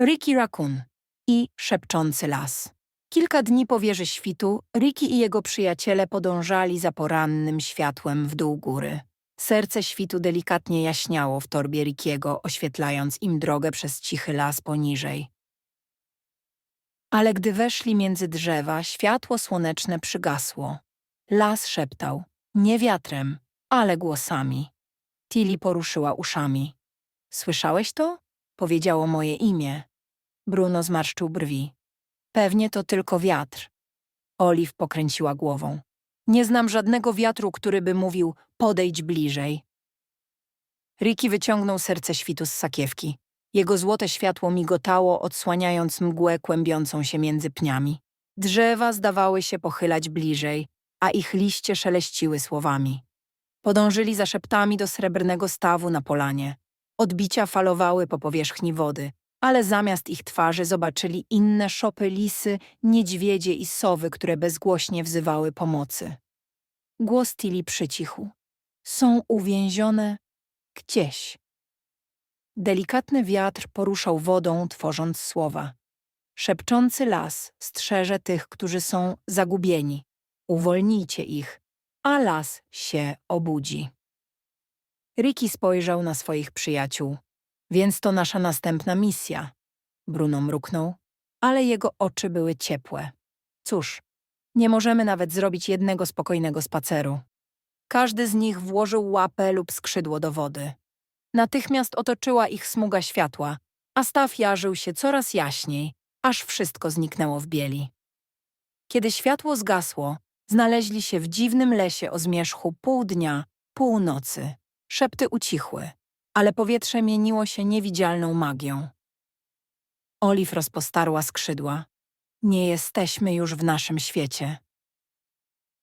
Ricky Raccoon i szepczący las. Kilka dni po wieży świtu Ricky i jego przyjaciele podążali za porannym światłem w dół góry. Serce świtu delikatnie jaśniało w torbie Rickiego, oświetlając im drogę przez cichy las poniżej. Ale gdy weszli między drzewa, światło słoneczne przygasło. Las szeptał, nie wiatrem, ale głosami. Tilly poruszyła uszami. Słyszałeś to? Powiedziało moje imię. Bruno zmarszczył brwi. Pewnie to tylko wiatr. Olive pokręciła głową. Nie znam żadnego wiatru, który by mówił podejdź bliżej. Ricky wyciągnął serce świtu z sakiewki. Jego złote światło migotało, odsłaniając mgłę kłębiącą się między pniami. Drzewa zdawały się pochylać bliżej, a ich liście szeleściły słowami. Podążyli za szeptami do srebrnego stawu na polanie. Odbicia falowały po powierzchni wody, ale zamiast ich twarzy zobaczyli inne szopy lisy, niedźwiedzie i sowy, które bezgłośnie wzywały pomocy. Głos Tilly przycichł. Są uwięzione gdzieś. Delikatny wiatr poruszał wodą, tworząc słowa. Szepczący las strzeże tych, którzy są zagubieni. Uwolnijcie ich, a las się obudzi. Ricky spojrzał na swoich przyjaciół. Więc to nasza następna misja. Bruno mruknął, ale jego oczy były ciepłe. Cóż, nie możemy nawet zrobić jednego spokojnego spaceru. Każdy z nich włożył łapę lub skrzydło do wody. Natychmiast otoczyła ich smuga światła, a staw jarzył się coraz jaśniej, aż wszystko zniknęło w bieli. Kiedy światło zgasło, znaleźli się w dziwnym lesie o zmierzchu pół dnia, pół nocy. Szepty ucichły, ale powietrze mieniło się niewidzialną magią. Oliw rozpostarła skrzydła. Nie jesteśmy już w naszym świecie.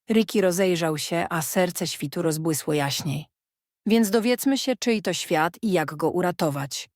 Ricky rozejrzał się, a serce świtu rozbłysło jaśniej. Więc dowiedzmy się, czyj to świat i jak go uratować.